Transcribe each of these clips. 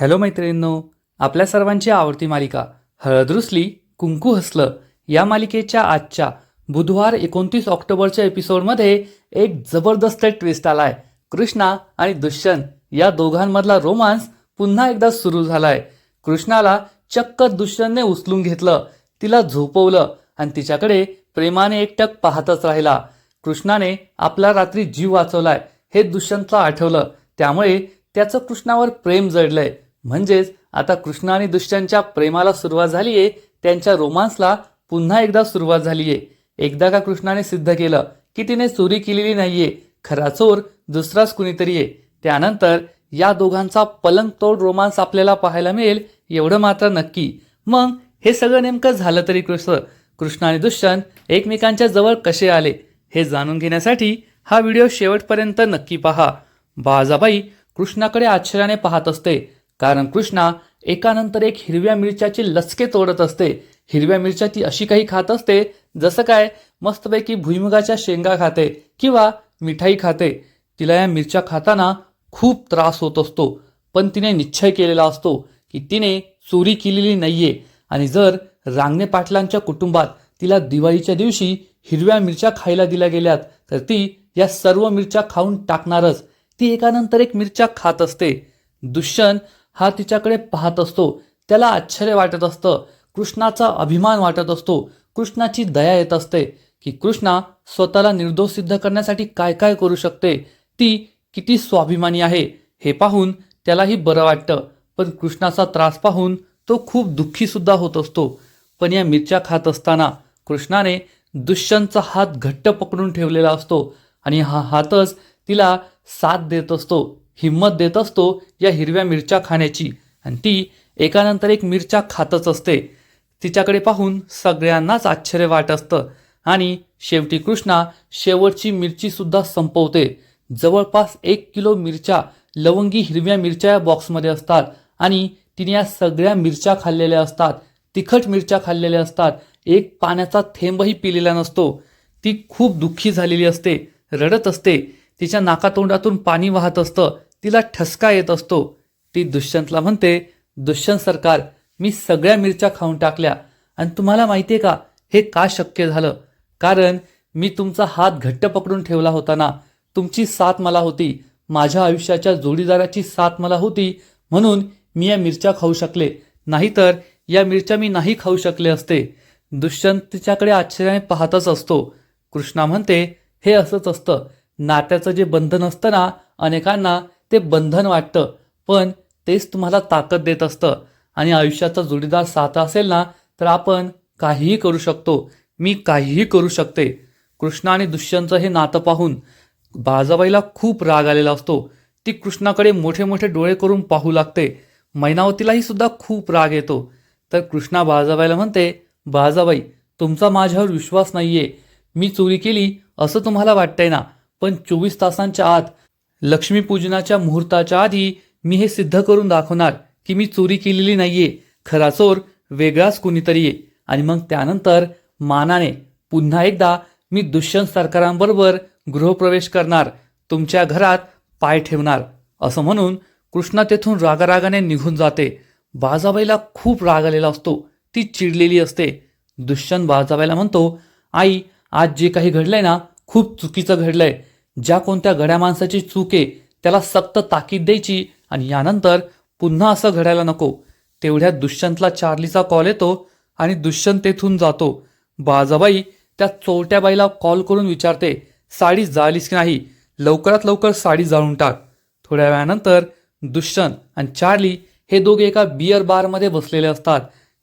Hello मैत्रिणींनो आपल्या सर्वांची आवडती मालिका हळदरुसली कुंकू हसलं या मालिकेच्या आजच्या बुधवार एकोणतीस ऑक्टोबरच्या एपिसोडमध्ये एक जबरदस्त ट्विस्ट आलाय. कृष्णा आणि दुष्यंत या दोघांमधला रोमांस पुन्हा एकदा सुरू झालाय. कृष्णाला चक्क दुष्यंतने उचलून घेतलं तिला झोपवलं आणि तिच्याकडे प्रेमाने एकटक पाहतच राहिला. कृष्णाने आपला रात्री जीव वाचवलाय हे दुष्यंतला आठवलं. त्यामुळे त्याचं कृष्णावर प्रेम जडलंय. म्हणजेच आता कृष्ण आणि दुष्यंतच्या प्रेमाला सुरुवात झालीये त्यांच्या रोमांसला पुन्हा एकदा सुरुवात झालीये. एकदा का कृष्णाने सिद्ध केलं की तिने चोरी केलेली नाहीये खरा चोर दुसराच कुणीतरी आहे त्यानंतर या दोघांचा पलंग तोड रोमांस आपल्याला पाहायला मिळेल एवढं मात्र नक्की. मग हे सगळं नेमकं झालं तरी कृष्ण कृष्ण आणि दुष्यंत एकमेकांच्या जवळ कसे आले हे जाणून घेण्यासाठी हा व्हिडिओ शेवटपर्यंत नक्की पहा. बाजाबाई कृष्णाकडे आश्चर्याने पाहत असते कारण कृष्णा एकानंतर एक हिरव्या मिरच्याचे लचके तोडत असते. हिरव्या मिरच्या ती अशी काही खात असते जसं काय मस्तपैकी भुईमुगाच्या शेंगा खाते किंवा मिठाई खाते. तिला या मिरच्या खाताना खूप त्रास होत असतो पण तिने निश्चय केलेला असतो की तिने चोरी केलेली नाहीये. आणि जर रांगणे पाटलांच्या कुटुंबात तिला दिवाळीच्या दिवशी हिरव्या मिरच्या खायला दिल्या गेल्यात तर ती या सर्व मिरच्या खाऊन टाकणारच. ती एकानंतर एक मिरच्या खात असते. दुष्यंत हा तिच्याकडे पाहत असतो. त्याला आश्चर्य वाटत असतं. कृष्णाचा अभिमान वाटत असतो. कृष्णाची दया येत असते की कृष्णा स्वतःला निर्दोष सिद्ध करण्यासाठी काय काय करू शकते? ती किती स्वाभिमानी आहे. हे पाहून त्यालाही बरं वाटतं. पण कृष्णाचा त्रास पाहून तो खूप दुःखीसुद्धा होत असतो. पण या मिरच्या खात असताना कृष्णाने दुष्यंतचा हात घट्ट पकडून ठेवलेला असतो आणि हा हातच तिला साथ देत असतो. हिंमत देत असतो या हिरव्या मिरच्या खाण्याची. आणि ती एकानंतर एक मिरच्या खातच असते. तिच्याकडे पाहून सगळ्यांनाच आश्चर्य वाट असतं. आणि शेवटी कृष्णा शेवटची मिरची सुद्धा संपवते. जवळपास एक किलो मिरच्या लवंगी हिरव्या मिरच्या या बॉक्समध्ये असतात. आणि तिने या सगळ्या मिरच्या खाल्लेल्या असतात. तिखट मिरच्या खाल्लेल्या असतात. एक पाण्याचा थेंबही पिलेला नसतो. ती खूप दुःखी झालेली असते. रडत असते. तिच्या नाकातोंडातून पाणी वाहत असतं. तिला ठसका येत असतो. ती दुष्यंतला म्हणते दुष्यंत सरकार मी सगळ्या मिरच्या खाऊन टाकल्या. आणि तुम्हाला माहिती आहे का हे का शक्य झालं? कारण मी तुमचा हात घट्ट पकडून ठेवला होता ना. तुमची साथ मला होती. माझ्या आयुष्याच्या जोडीदाराची साथ मला होती. म्हणून मी या मिरच्या खाऊ शकले. नाहीतर या मिरच्या मी नाही खाऊ शकले असते. दुष्यंत तिच्याकडे आश्चर्याने पाहतच असतो. कृष्णा म्हणते हे असंच असतं. नात्याचं जे बंधन असतं ना अनेकांना ते बंधन वाटतं. पण तेच तुम्हाला ताकद देत असतं. आणि आयुष्याचा जोडीदार साथ असेल ना तर आपण काहीही करू शकतो. मी काहीही करू शकते. कृष्णा आणि दुष्यंतचं हे नातं पाहून बाजाबाईला खूप राग आलेला असतो. ती कृष्णाकडे मोठे मोठे डोळे करून पाहू लागते. मैनावतीलाही सुद्धा खूप राग येतो. तर कृष्णा बाजाबाईला म्हणते बाजाबाई तुमचा माझ्यावर विश्वास नाहीये. मी चोरी केली असं तुम्हाला वाटतंय ना पण चोवीस तासांच्या आत लक्ष्मीपूजनाच्या मुहूर्ताच्या आधी मी हे सिद्ध करून दाखवणार की मी चोरी केलेली नाहीये. खरा चोर वेगळाच कुणीतरी आहे. आणि मग त्यानंतर मानाने पुन्हा एकदा मी दुष्यंत सरकारांबरोबर गृहप्रवेश करणार तुमच्या घरात पाय ठेवणार. असं म्हणून कृष्णा तेथून रागारागाने निघून जाते. बाजाबाईला खूप राग आलेला असतो. ती चिडलेली असते. दुष्यंत बाजाबाईला म्हणतो आई आज जे काही घडलंय ना खूप चुकीचं घडलंय. ज्या कोणत्या घड्या माणसाची चूक आहे त्याला सक्त ताकीद द्यायची आणि यानंतर पुन्हा असं घडायला नको. तेवढ्यात दुष्यंतला चार्लीचा कॉल येतो आणि दुष्यंत तेथून जातो. बाजाबाई त्या चोरट्या बाईला कॉल करून विचारते साडी जाळलीस की नाही? लवकरात लवकर साडी जाळून टाक. थोड्या वेळानंतर दुष्यंत आणि चार्ली हे दोघे एका बियर बारमध्ये बसलेले असतात.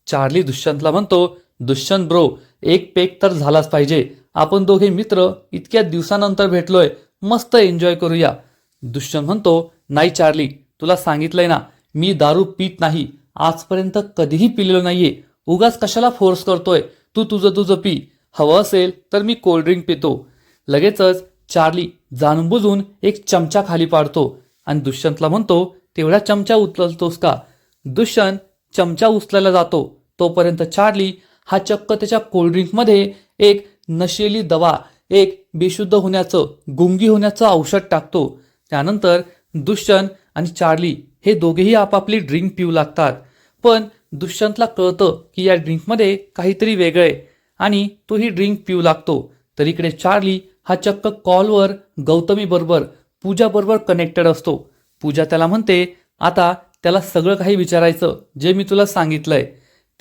चार्ली दुष्यंतला म्हणतो दुष्यंत ब्रो एक पेक तर झालाच पाहिजे. आपण दोघे मित्र इतक्या दिवसानंतर भेटलोय मस्त एन्जॉय करूया. दुष्यंत म्हणतो नाही चार्ली तुला सांगितलंय ना मी दारू पित नाही. आजपर्यंत कधीही पिलेलो नाहीये. उगाच कशाला फोर्स करतोय? तू तुझं तुझं पी. हवं असेल तर मी कोल्ड्रिंक पितो. लगेचच चार्ली जाणून बुजून एक चमचा खाली पाडतो आणि दुष्यंतला म्हणतो तेवढा चमचा उचलतोस का? दुष्यंत चमचा उचलायला जातो. तोपर्यंत चार्ली हा चक्क त्याच्या कोल्ड्रिंकमध्ये एक नशेली दवा एक बेशुद्ध होण्याचं गुंगी होण्याचं औषध टाकतो. त्यानंतर दुष्यंत आणि चार्ली हे दोघेही आपापली ड्रिंक पिऊ लागतात. पण दुष्यंतला कळतं की या ड्रिंकमध्ये काहीतरी वेगळं आहे आणि तो ही ड्रिंक पिऊ लागतो. तर इकडे चार्ली हा चक्क कॉलवर गौतमी बरोबर पूजा बरोबर कनेक्टेड असतो. पूजा त्याला म्हणते आता त्याला सगळं काही विचारायचं जे मी तुला सांगितलंय.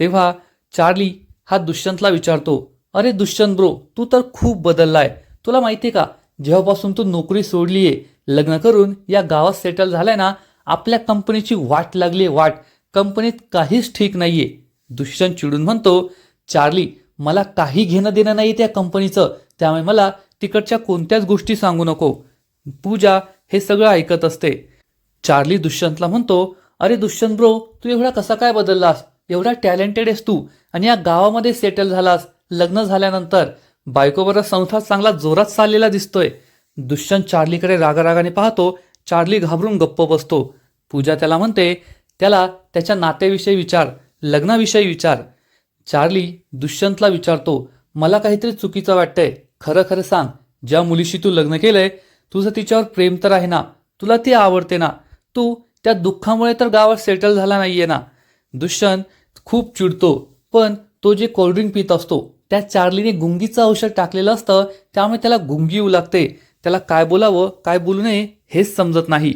तेव्हा चार्ली हा दुष्यंतला विचारतो अरे दुष्यंत ब्रो तू तर खूप बदललाय. तुला माहिती आहे का? जेव्हापासून तू नोकरी सोडलीये लग्न करून या गावात सेटल झालाय ना आपल्या कंपनीची वाट लागली आहे वाट. कंपनीत काहीच ठीक नाहीये. दुष्यंत चिडून म्हणतो चार्ली मला काही घेणं देणं नाही त्या कंपनीचं. त्यामुळे मला तिकडच्या कोणत्याच गोष्टी सांगू नको. पूजा हे सगळं ऐकत असते. चार्ली दुष्यंतला म्हणतो अरे दुष्यंत ब्रो तू एवढा कसा काय बदललास? एवढा टॅलेंटेड आहेस तू. आणि या गावामध्ये सेटल झालास लग्न झाल्यानंतर. बायकोबरोबर संसार चांगला जोरात चाललेला दिसतोय. दुष्यंत चार्लीकडे रागारागाने पाहतो. चार्ली घाबरून गप्प बसतो. पूजा त्याला म्हणते त्याला त्याच्या नात्याविषयी विचार लग्नाविषयी विचार. चार्ली दुष्यंतला विचारतो मला काहीतरी चुकीचं वाटतंय. खरं खरं सांग. ज्या मुलीशी तू लग्न केलंय तुझं तिच्यावर प्रेम तर आहे ना. तुला ती आवडते ना. तू त्या दुःखामुळे तर गावात सेटल झाला नाहीये ना. दुष्यंत खूप चिडतो पण तो जे कोल्ड्रिंक पित असतो त्या चार्लीने गुंगीचं औषध टाकलेलं असतं त्यामुळे त्याला गुंगी येऊ लागते. त्याला काय बोलावं काय बोलू नये हेच समजत नाही.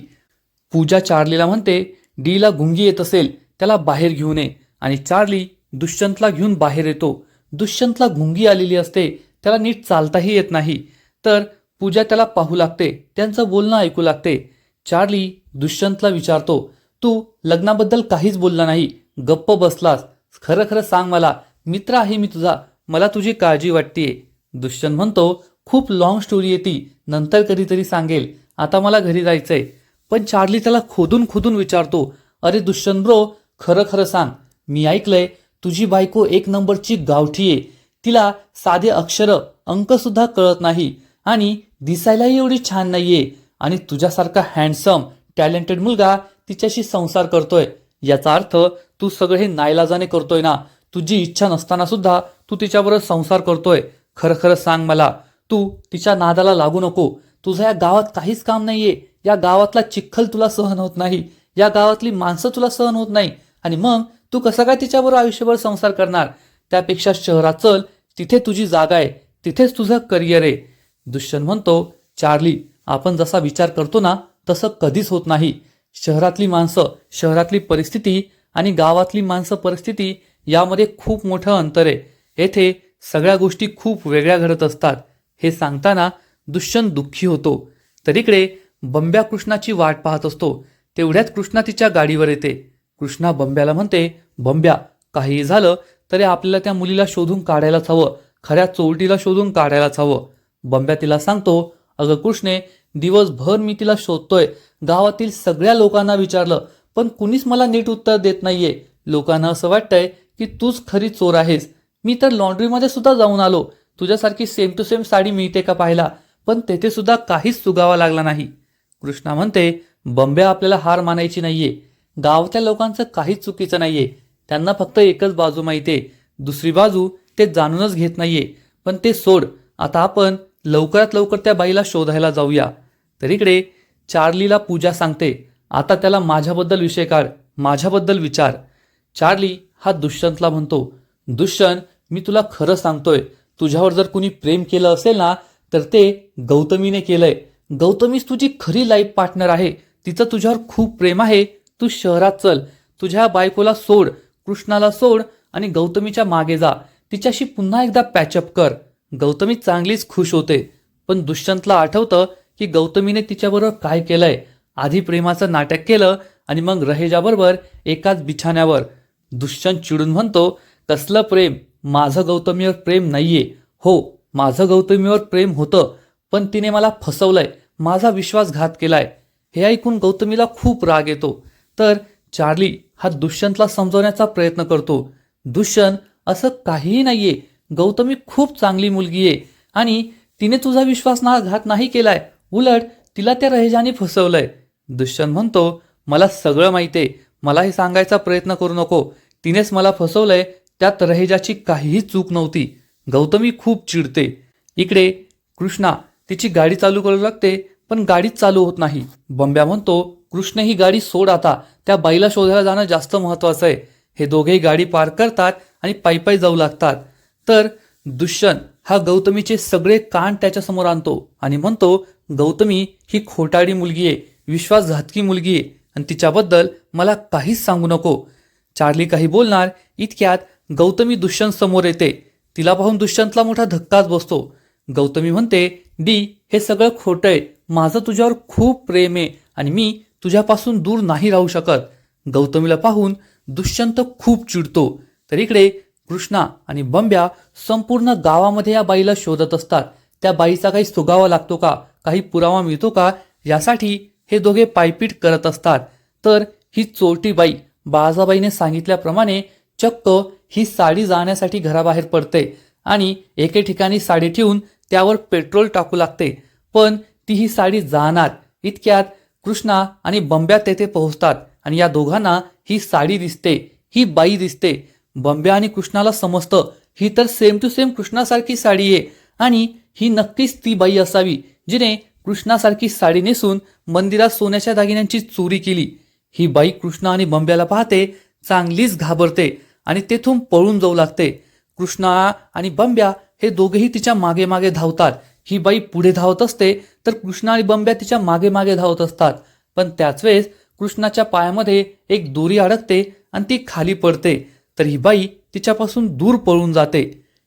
पूजा चार्लीला म्हणते डीला गुंगी येत असेल त्याला बाहेर घेऊ नये. आणि चार्ली दुष्यंतला घेऊन बाहेर येतो. दुष्यंतला गुंगी आलेली असते त्याला नीट चालताही येत नाही. तर पूजा त्याला पाहू लागते त्यांचं बोलणं ऐकू लागते. चार्ली दुष्यंतला विचारतो तू लग्नाबद्दल काहीच बोलला नाही गप्प बसलास. खरं खरं सांग मला मित्र आहे मी तुझा मला तुझी काळजी वाटतेय. दुष्यंत म्हणतो खूप लॉंग स्टोरी आहे ती. नंतर कधीतरी सांगेल. आता मला घरी जायचंय. पण चार्ली त्याला खोदून खोदून विचारतो अरे दुष्यंत ब्रो खरं खरं सांग. मी ऐकलंय तुझी बायको एक नंबरची गावठी आहे. तिला साधे अक्षर अंकसुद्धा कळत नाही आणि दिसायलाही एवढी छान नाहीये आणि तुझ्यासारखा हँडसम टॅलेंटेड मुलगा तिच्याशी संसार करतोय. याचा अर्थ तू सगळे हे नाईलाजाने करतोय ना. तुझी इच्छा नसताना सुद्धा तू तिच्याबरोबर संसार करतोय. खरं खरं सांग मला. तू तिच्या नादाला लागू नको. तुझं या गावात काहीच काम नाहीये. या गावातला चिखल तुला सहन होत नाही. या गावातली माणसं तुला सहन होत नाही. आणि मग तू कसं काय तिच्याबरोबर आयुष्यभर संसार करणार? त्यापेक्षा शहरात चल. तिथे तुझी जागा आहे. तिथेच तुझं करिअर आहे. दुष्यंत म्हणतो चार्ली आपण जसा विचार करतो ना तसं कधीच होत नाही. शहरातली माणसं शहरातली परिस्थिती आणि गावातली माणसं परिस्थिती यामध्ये खूप मोठं अंतर आहे. येथे सगळ्या गोष्टी खूप वेगळ्या घडत असतात. हे सांगताना दुष्यंत दुःखी होतो. तर इकडे बंब्या कृष्णाची वाट पाहत असतो. तेवढ्यात कृष्णा तिच्या गाडीवर येते. कृष्णा बंब्याला म्हणते बंब्या काहीही झालं तरी आपल्याला त्या मुलीला शोधून काढायलाच हवं. खऱ्या चोरटीला शोधून काढायलाच हवं. बंब्या तिला सांगतो अगं कृष्णे दिवसभर मी तिला शोधतोय. गावातील सगळ्या लोकांना विचारलं पण कुणीच मला नीट उत्तर देत नाहीये. लोकांना असं वाटतंय की तूच खरी चोर आहेस. मी तर लॉन्ड्रीमध्ये सुद्धा जाऊन आलो. तुझ्यासारखी सेम टू सेम साडी मिळते का पाहायला? पण तेथे सुद्धा काहीच सुगावा लागला नाही. कृष्णा म्हणते बंब्या आपल्याला हार मानायची नाहीये. गावातल्या लोकांचं काहीच चुकीचं नाहीये. त्यांना फक्त एकच बाजू माहितीये दुसरी बाजू ते जाणूनच घेत नाहीये. पण ते सोड. आता आपण लवकरात लवकर त्या बाईला शोधायला जाऊया. तर इकडे चार्लीला पूजा सांगते आता त्याला माझ्याबद्दल विषय काढ. माझ्याबद्दल विचार. चार्ली हा दुष्यंतला म्हणतो दुष्यंत मी तुला खरं सांगतोय तुझ्यावर जर कुणी प्रेम केलं असेल ना तर ते गौतमीने केलंय. गौतमीच तुझी खरी लाईफ पार्टनर आहे. तिचं तुझ्यावर खूप प्रेम आहे. तू शहरात चल. तुझ्या बायकोला सोड कृष्णाला सोड आणि गौतमीच्या मागे जा. तिच्याशी पुन्हा एकदा पॅचअप कर. गौतमी चांगलीच खुश होते. पण दुष्यंतला आठवतं की गौतमीने तिच्याबरोबर काय केलंय. आधी प्रेमाचं नाटक केलं आणि मग रहेजाबरोबर एकाच बिछाण्यावर. दुष्यंत चिडून म्हणतो कसलं प्रेम? माझं गौतमीवर प्रेम नाहीये. हो माझं गौतमीवर प्रेम होतं पण तिने मला फसवलंय माझा विश्वासघात केलाय. हे ऐकून गौतमीला खूप राग येतो. तर चार्ली हा दुष्यंतला समजवण्याचा प्रयत्न करतो. दुष्यंत असं काहीही नाहीये. गौतमी खूप चांगली मुलगी आहे आणि तिने तुझा विश्वासघात नाही केलाय. उलट तिला त्या रहेजाने फसवलंय. दुष्यंत म्हणतो मला सगळं माहिती आहे मला हे सांगायचा प्रयत्न करू नको. तिनेच मला फसवलंय त्यात रहेजाची काहीही चूक नव्हती. गौतमी खूप चिडते. इकडे कृष्णा तिची गाडी चालू करू लागते पण गाडीच चालू होत नाही. बंब्या म्हणतो कृष्ण ही गाडी सोड आता त्या बाईला शोधायला जाणं जास्त महत्वाचं आहे. हे दोघेही गाडी पार करतात आणि पायी पायी जाऊ लागतात. तर दुष्यंत हा गौतमीचे सगळे कान त्याच्यासमोर आणतो आणि म्हणतो गौतमी ही खोटाडी मुलगी आहे विश्वासघातकी मुलगी आहे आणि तिच्याबद्दल मला काहीच सांगू नको. चार्ली काही बोलणार इतक्यात गौतमी दुष्यंत समोर येते. तिला पाहून दुष्यंतला मोठा धक्काच बसतो. गौतमी म्हणते डी हे सगळं खोटं आहे. माझं तुझ्यावर खूप प्रेम आहे आणि मी तुझ्यापासून दूर नाही राहू शकत. गौतमीला पाहून दुष्यंत खूप चिडतो. तर इकडे कृष्णा आणि बंब्या संपूर्ण गावामध्ये या बाईला शोधत असतात. त्या बाईचा काही सुगावा लागतो का? काही पुरावा मिळतो का? यासाठी हे दोघे पायपीट करत असतात. तर ही चोरटी बाई बाळासाबाईने सांगितल्याप्रमाणे चक्क ही साडी जाण्यासाठी घराबाहेर पडते आणि एके ठिकाणी साडी ठेवून त्यावर पेट्रोल टाकू लागते. पण ती ही साडी जाणार. इतक्यात कृष्णा आणि बंब्या तेथे पोहोचतात आणि या दोघांना ही साडी दिसते ही बाई दिसते. बंब्या आणि कृष्णाला समजतं ही तर सेम टू सेम कृष्णासारखी साडी आहे आणि ही नक्कीच ती बाई असावी जिने कृष्णासारखी साडी नेसून मंदिरात सोन्याच्या दागिन्यांची चोरी केली. ही बाई कृष्णा आणि बंब्याला पाहते चांगलीच घाबरते आणि तेथून पळून जाऊ लागते. कृष्णा आणि बंब्या हे दोघेही तिच्यामागे मागे धावतात. ही बाई पुढे धावत असते तर कृष्णा आणि बंब्या तिच्यामागे मागे धावत असतात. पण त्याच वेळेस कृष्णाच्या पायामध्ये एक दोरी अडकते आणि ती खाली पडते. तर ही बाई तिच्यापासून दूर पळून जाते.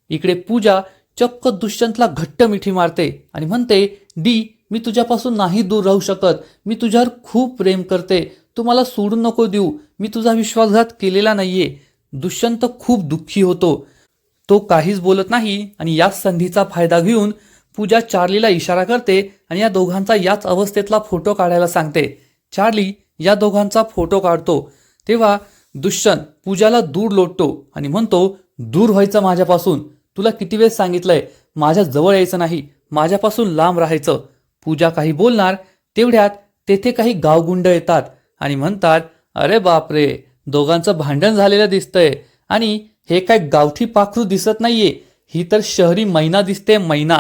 इकडे पूजा चक्क दुष्यंतला घट्ट मिठी मारते आणि म्हणते डी मी तुझ्यापासून नाही दूर राहू शकत. मी तुझ्यावर खूप प्रेम करते. तू मला सोडून नको देऊ. मी तुझा विश्वासघात केलेला नाहीये. दुष्यंत खूप दुःखी होतो. तो काहीच बोलत नाही आणि याच संधीचा फायदा घेऊन पूजा चार्लीला इशारा करते आणि या दोघांचा याच अवस्थेतला फोटो काढायला सांगते. चार्ली या दोघांचा फोटो काढतो. तेव्हा दुष्यंत पूजाला दूर लोटतो आणि म्हणतो दूर व्हायचं माझ्यापासून. तुला किती वेळ सांगितलंय? माझ्या जवळ यायचं नाही. माझ्यापासून लांब राहायचं. पूजा काही बोलणार तेवढ्यात तेथे काही गावगुंड येतात. आणि म्हणतात अरे बापरे दोघांचं भांडण झालेलं दिसतंय. आणि हे काय गावठी पाखरू दिसत नाहीये. ही तर शहरी मैना दिसते मैना.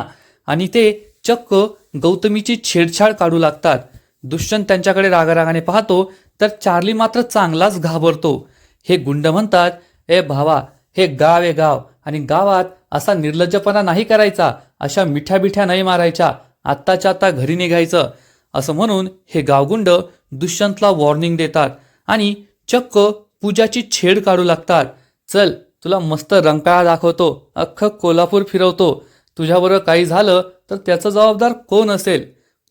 आणि ते चक्क गौतमीची छेडछाड काढू लागतात. दुष्यंत त्यांच्याकडे रागारागाने पाहतो तर चार्ली मात्र चांगलाच घाबरतो. हे गुंड म्हणतात ए भावा हे गाव आहे गाव. आणि गावात असा निर्लज्जपणा नाही करायचा. अशा मिठ्या बिठ्या नाही मारायच्या. आत्ताच्या आत्ता घरी निघायचं. असं म्हणून हे गावगुंड दुष्यंतला वॉर्निंग देतात आणि चक्क पूजाची छेड काढू लागतात. चल तुला मस्त रंकाळा दाखवतो अख्खं कोल्हापूर फिरवतो. तुझ्याबरोबर काही झालं तर त्याचा जबाबदार कोण असेल?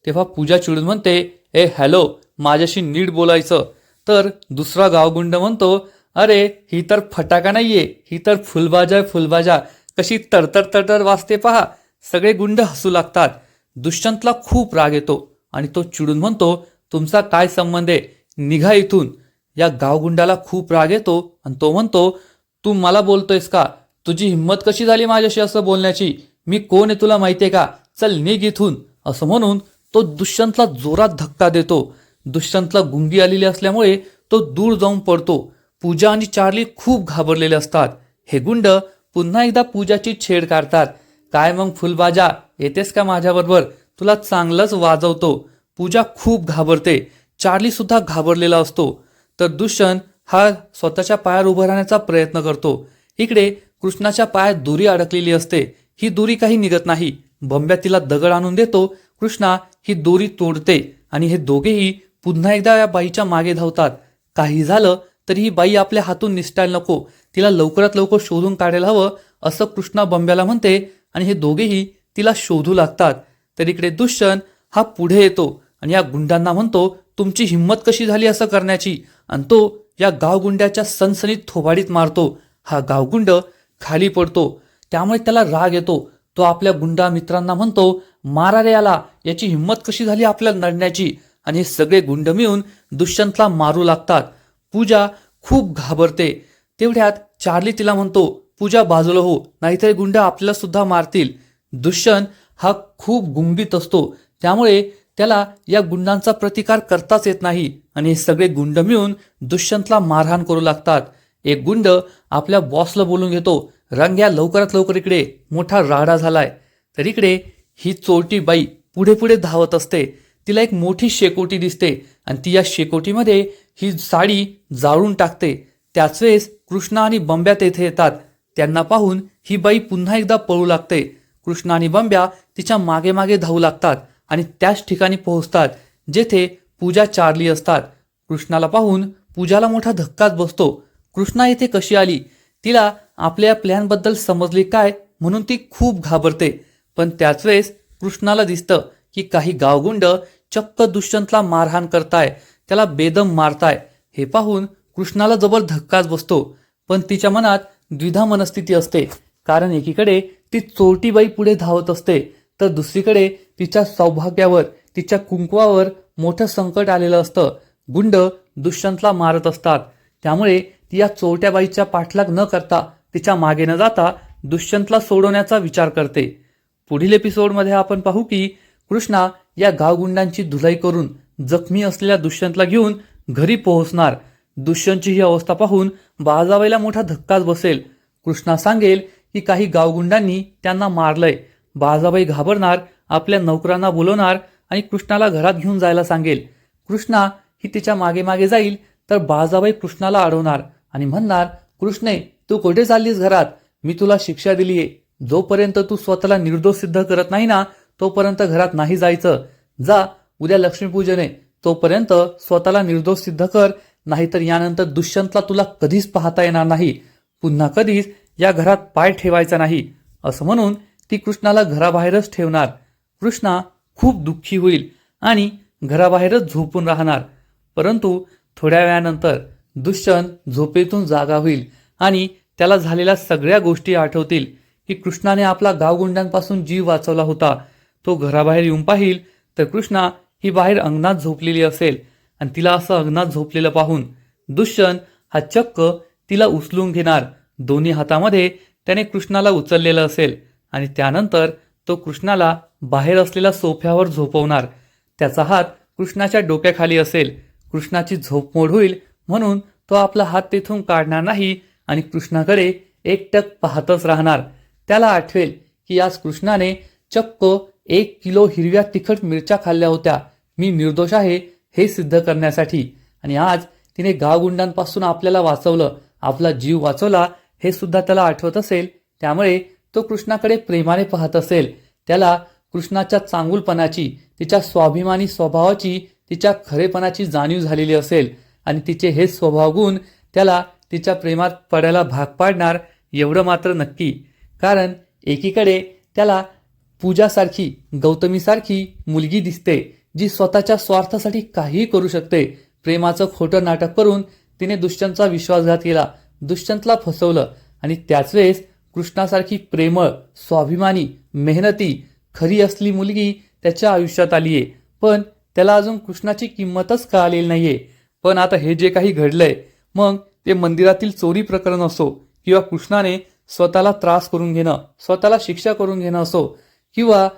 तेव्हा पूजा चिडून म्हणते ए हॅलो माझ्याशी नीट बोलायचं. तर दुसरा गावगुंड म्हणतो अरे ही तर फटाका नाहीये ही तर फुलबाजा फुलबाजा. कशी तरतर तरतर वाजते पहा सगळे गुंड हसू लागतात. दुष्यंतला खूप राग येतो. आणि तो चिडून म्हणतो तुमचा काय संबंध आहे? निघा इथून. या गावगुंडाला खूप राग येतो आणि तो म्हणतो तू मला बोलतोयस का? तुझी हिंमत कशी झाली माझ्याशी असं बोलण्याची? मी कोण आहे तुला माहितीये का? चल निघ इथून. असं म्हणून तो दुष्यंतला जोरात धक्का देतो. दुष्यंतला गुंगी आलेली असल्यामुळे तो दूर जाऊन पडतो. पूजा आणि चार्ली खूप घाबरलेले असतात. हे गुंड पुन्हा एकदा पूजाची छेड काढतात. काय मग फुलबाजा? येतेस का माझ्याबरोबर? तुला चांगलंच वाजवतो. पूजा खूप घाबरते. चार्ली सुद्धा घाबरलेला असतो. तर दुष्यंत हा स्वतःच्या पायावर उभं राहण्याचा प्रयत्न करतो. इकडे कृष्णाच्या पायात दोरी अडकलेली असते. ही दोरी काही निघत नाही. बंब्या तिला दगड आणून देतो. कृष्णा ही दोरी तोडते आणि हे दोघेही पुन्हा एकदा या बाईच्या मागे धावतात. काही झालं तरी ही बाई आपल्या हातून निसटायला नको. तिला लवकरात लवकर शोधून काढायला हवं असं कृष्णा बंब्याला म्हणते आणि हे दोघेही तिला शोधू लागतात. तर इकडे दुष्यंत हा पुढे येतो आणि या गुंडांना म्हणतो तुमची हिंमत कशी झाली असं करण्याची? आणि तो या गावगुंड्याच्या सनसनीत थोबाडीत मारतो. हा गावगुंड खाली पडतो. त्यामुळे त्याला राग येतो. तो आपल्या गुंडा मित्रांना म्हणतो मारा रे याला याची हिंमत कशी झाली आपल्याला लढण्याची? आणि हे सगळे गुंड मिळून दुष्यंतला मारू लागतात. पूजा खूप घाबरते. तेवढ्यात चार्ली तिला म्हणतो पूजा बाजूला हो नाहीतर गुंड आपल्याला सुद्धा मारतील. दुष्यंत हा खूप गुंगीत असतो. त्यामुळे त्याला या गुंडांचा प्रतिकार करताच येत नाही आणि हे सगळे गुंड मिळून दुष्यंतला मारहाण करू लागतात. एक गुंड आपल्या बॉसला बोलून घेतो रंग्या लवकरात लवकर इकडे मोठा राडा झालाय. तर इकडे ही चोरटी बाई पुढे पुढे धावत असते. तिला एक मोठी शेकोटी दिसते आणि ती या शेकोटीमध्ये ही साडी जाळून टाकते. त्याच वेळेस कृष्णा आणि बंब्या तेथे येतात. त्यांना पाहून ही बाई पुन्हा एकदा पळू लागते. कृष्ण आणि बंब्या तिच्यामागे मागे धावू लागतात आणि त्याच ठिकाणी पोहोचतात जेथे पूजा चारली असतात. कृष्णाला पाहून पूजाला मोठा धक्काच बसतो. कृष्णा येथे कशी आली? तिला आपल्या प्लॅनबद्दल समजले काय म्हणून ती खूप घाबरते. पण त्याच वेळेस कृष्णाला दिसतं की काही गावगुंड चक्क दुष्यंतला मारहाण करताय त्याला बेदम मारताय. हे पाहून कृष्णाला जबर धक्काच बसतो. पण तिच्या मनात द्विधा मनस्थिती असते. कारण एकीकडे ती चोरटीबाई पुढे धावत असते. तर दुसरीकडे तिच्या सौभाग्यावर तिच्या कुंकवावर मोठं संकट आलेलं असतं. गुंड दुष्यंतला मारत असतात. त्यामुळे ती या चोरट्याबाईच्या पाठलाग न करता तिच्यामागे न जाता दुष्यंतला सोडवण्याचा विचार करते. पुढील एपिसोडमध्ये आपण पाहू की कृष्णा या गावगुंडांची धुलाई करून जखमी असलेल्या दुष्यंतला घेऊन घरी पोहोचणार. दुष्यंतची ही अवस्था पाहून बाळजाबाईला मोठा धक्काच बसेल. कृष्णा सांगेल की काही गावगुंडांनी त्यांना मारलंय. बाजाबाई घाबरणार आपल्या नौकरांना बोलवणार आणि कृष्णाला घरात घेऊन जायला सांगेल. कृष्णा ही तिच्यामागे मागे जाईल तर बाजाबाई कृष्णाला अडवणार आणि म्हणणार कृष्णे तू कुठे चाललीस घरात? मी तुला शिक्षा दिलीये. जोपर्यंत तू स्वतःला निर्दोष सिद्ध करत नाही ना तोपर्यंत घरात नाही जायचं. जा उद्या लक्ष्मीपूजन आहे. तोपर्यंत स्वतःला निर्दोष सिद्ध कर नाहीतर यानंतर दुष्यंतला तुला कधीच पाहता येणार नाही. पुन्हा कधीच या घरात पाय ठेवायचा नाही असं म्हणून ती कृष्णाला घराबाहेरच ठेवणार. कृष्णा खूप दुःखी होईल आणि घराबाहेरच झोपून राहणार. परंतु थोड्या वेळानंतर दुष्यंत झोपेतून जागा होईल आणि त्याला झालेल्या सगळ्या गोष्टी आठवतील. की कृष्णाने आपला गावगुंडांपासून जीव वाचवला होता. तो घराबाहेर येऊन पाहिल तर कृष्णा ही बाहेर अंगणात झोपलेली असेल आणि तिला असं अंगणात झोपलेलं पाहून दुष्यंत हा चक्क तिला उचलून घेणार. दोन्ही हातामध्ये त्याने कृष्णाला उचललेलं असेल आणि त्यानंतर तो कृष्णाला बाहेर असलेल्या सोफ्यावर झोपवणार. त्याचा हात कृष्णाच्या डोक्याखाली असेल. कृष्णाची झोप मोड होईल म्हणून तो आपला हात तेथून काढणार नाही आणि कृष्णाकडे एकटक पाहतच राहणार. त्याला आठवेल की आज कृष्णाने चक्क एक किलो हिरव्या तिखट मिरच्या खाल्ल्या होत्या. मी निर्दोष आहे हे सिद्ध करण्यासाठी. आणि आज तिने गावगुंडांपासून आपल्याला वाचवलं. आपला जीव वाचवला हे सुद्धा त्याला आठवत असेल. त्यामुळे तो कृष्णाकडे प्रेमाने पाहत असेल. त्याला कृष्णाच्या चांगुलपणाची तिच्या स्वाभिमानी स्वभावाची तिच्या खरेपणाची जाणीव झालेली असेल आणि तिचे हे स्वभाव गुण त्याला तिच्या प्रेमात पडायला भाग पाडणार एवढं मात्र नक्की. कारण एकीकडे त्याला पूजासारखी गौतमीसारखी मुलगी दिसते जी स्वतःच्या स्वार्थासाठी काहीही करू शकते. प्रेमाचं खोटं नाटक करून तिने दुष्यंतचा विश्वासघात केला. दुष्यंतला फसवलं. आणि त्याच वेळेस कृष्णासारखी प्रेमळ स्वाभिमानी मेहनती खरी असली मुलगी त्याच्या आयुष्यात आली आहे पण त्याला अजून कृष्णाची किंमतच कळालेली नाहीये. पण आता हे जे काही घडलंय मग ते मंदिरातील चोरी प्रकरण असो किंवा कृष्णाने स्वतःला त्रास करून घेणं स्वतःला शिक्षा करून घेणं असो किंवा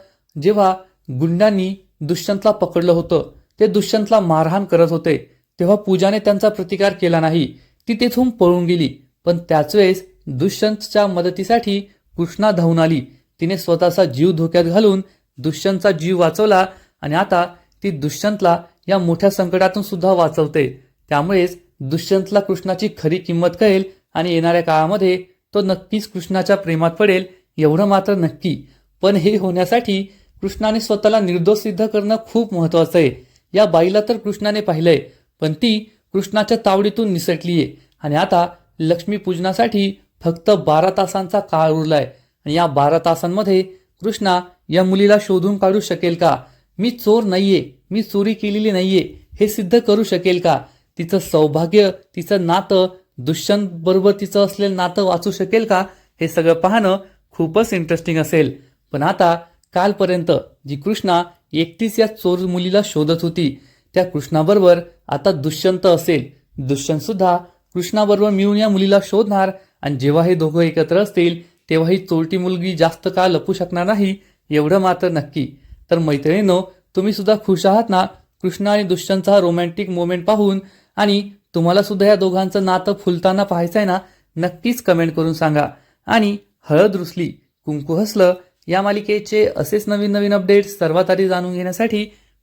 जेव्हा गुंडांनी दुष्यंतला पकडलं होतं ते दुष्यंतला मारहाण करत होते तेव्हा पूजाने त्यांचा प्रतिकार केला नाही. ती तेथून पळून गेली. पण त्याच वेळेस दुष्यंतच्या मदतीसाठी कृष्णा धावून आली. तिने स्वतःचा जीव धोक्यात घालून दुष्यंतचा जीव वाचवला आणि आता ती दुष्यंतला या मोठ्या संकटातून सुद्धा वाचवते. त्यामुळेच दुष्यंतला कृष्णाची खरी किंमत कळेल आणि येणाऱ्या काळामध्ये तो नक्कीच कृष्णाच्या प्रेमात पडेल एवढं मात्र नक्की. पण हे होण्यासाठी कृष्णाने स्वतःला निर्दोष सिद्ध करणं खूप महत्वाचं आहे. या बाईला तर कृष्णाने पाहिलंय पण ती कृष्णाच्या तावडीतून निसटलीये. आणि आता लक्ष्मीपूजनासाठी फक्त बारा तासांचा काळ उरलाय. आणि या बारा तासांमध्ये कृष्णा या मुलीला शोधून काढू शकेल का? मी चोर नाहीये. मी चोरी केलेली नाहीये. हे सिद्ध करू शकेल का? तिचं सौभाग्य तिचं नातं दुष्यंत बरोबर तिचं असलेलं नातं वाचू शकेल का? हे सगळं पाहणं खूपच इंटरेस्टिंग असेल. पण आता कालपर्यंत जी कृष्णा एकटीच या चोर मुलीला शोधत होती त्या कृष्णाबरोबर आता दुष्यंत असेल. दुष्यंत सुद्धा कृष्णाबरोबर मिळून या मुलीला शोधणार आणि जेव्हा हे दोघं एकत्र असतील तेव्हा ही चोरटी मुलगी जास्त काळ लपू शकणार नाही एवढं मात्र नक्की. तर मैत्रिणींनो तुम्ही सुद्धा खुश आहात ना? कृष्ण आणि दुष्यंतचा हा रोमॅन्टिक मोमेंट पाहून आणि तुम्हाला सुद्धा या दोघांचं नातं फुलताना पाहायचं आहे ना नक्कीच कमेंट करून सांगा. आणि हळद रुसली कुंकू हसलं या मालिकेचे असेच नवीन नवीन अपडेट्स सर्वात आधी जाणून घेण्यासाठी